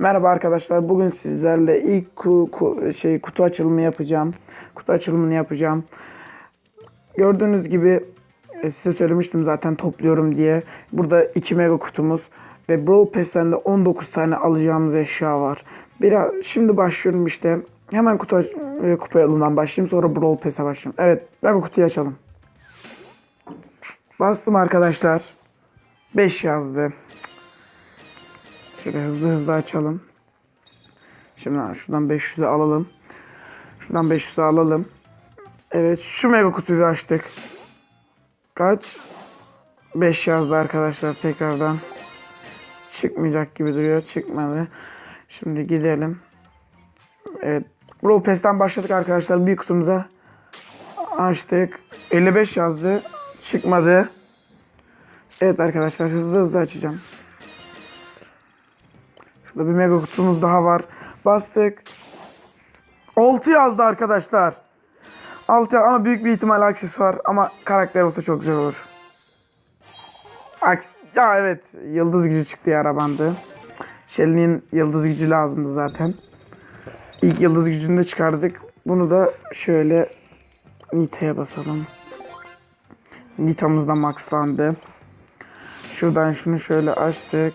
Merhaba arkadaşlar. Bugün sizlerle ilk ku- ku- şey kutu açılımı yapacağım. Kutu açılımını yapacağım. Gördüğünüz gibi e, size söylemiştim zaten topluyorum diye. Burada 2 mega kutumuz ve Brawl Pass'ten de 19 tane alacağımız eşya var. Biraz şimdi başlıyorum işte. Hemen kutu e, kupa yolundan başlayayım sonra Brawl Pass'e başlayayım. Evet, mega kutuyu açalım. Bastım arkadaşlar. 5 yazdı. Şöyle hızlı hızlı açalım. Şimdi şuradan 500'ü alalım. Şuradan 500'ü alalım. Evet şu mega kutuyu da açtık. Kaç? 5 yazdı arkadaşlar tekrardan. Çıkmayacak gibi duruyor. Çıkmadı. Şimdi gidelim. Evet. Brawl Pass'ten başladık arkadaşlar. Bir kutumuza açtık. 55 yazdı. Çıkmadı. Evet arkadaşlar hızlı hızlı açacağım. Şurada bir mega kutumuz daha var. Bastık. 6 yazdı arkadaşlar. 6 ama büyük bir ihtimal aksesuar ama karakter olsa çok güzel olur. Aks- ya evet yıldız gücü çıktı ya bandı. Shelly'nin yıldız gücü lazımdı zaten. İlk yıldız gücünü de çıkardık. Bunu da şöyle Nita'ya basalım. Nita'mız da maxlandı. Şuradan şunu şöyle açtık.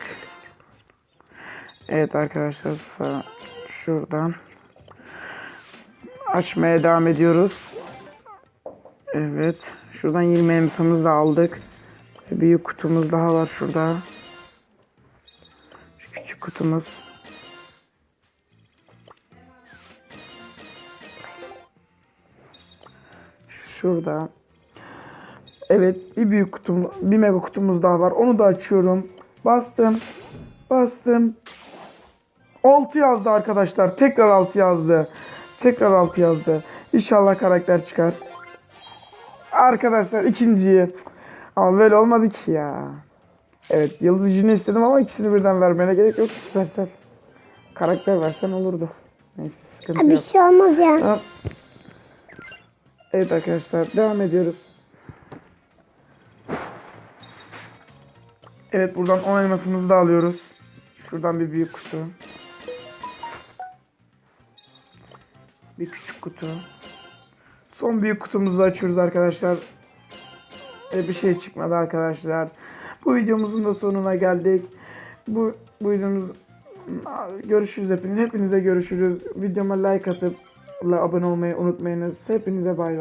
Evet arkadaşlar sağ- şuradan açmaya devam ediyoruz. Evet. Şuradan 20 elmasamızı da aldık. Büyük kutumuz daha var şurada. Şu küçük kutumuz. Şurada. Evet bir büyük kutum, bir mega kutumuz daha var. Onu da açıyorum. Bastım. Bastım. 6 yazdı arkadaşlar. Tekrar 6 yazdı. Tekrar 6 yazdı. İnşallah karakter çıkar. Arkadaşlar ikinciyi. Ama böyle olmadı ki ya. Evet yıldız gücünü istedim ama ikisini birden vermene gerek yok. Süpersel. Karakter versen olurdu. Neyse sıkıntı Bir yok. şey olmaz ya. Tamam. Evet arkadaşlar devam ediyoruz. Evet buradan 10 elmasımızı da alıyoruz. Şuradan bir büyük kutu. Bir küçük kutu. Son büyük kutumuzu açıyoruz arkadaşlar. Ve bir şey çıkmadı arkadaşlar. Bu videomuzun da sonuna geldik. Bu, bu videomuz görüşürüz hepiniz. Hepinize görüşürüz. Videoma like atıp abone olmayı unutmayınız. Hepinize bay bay.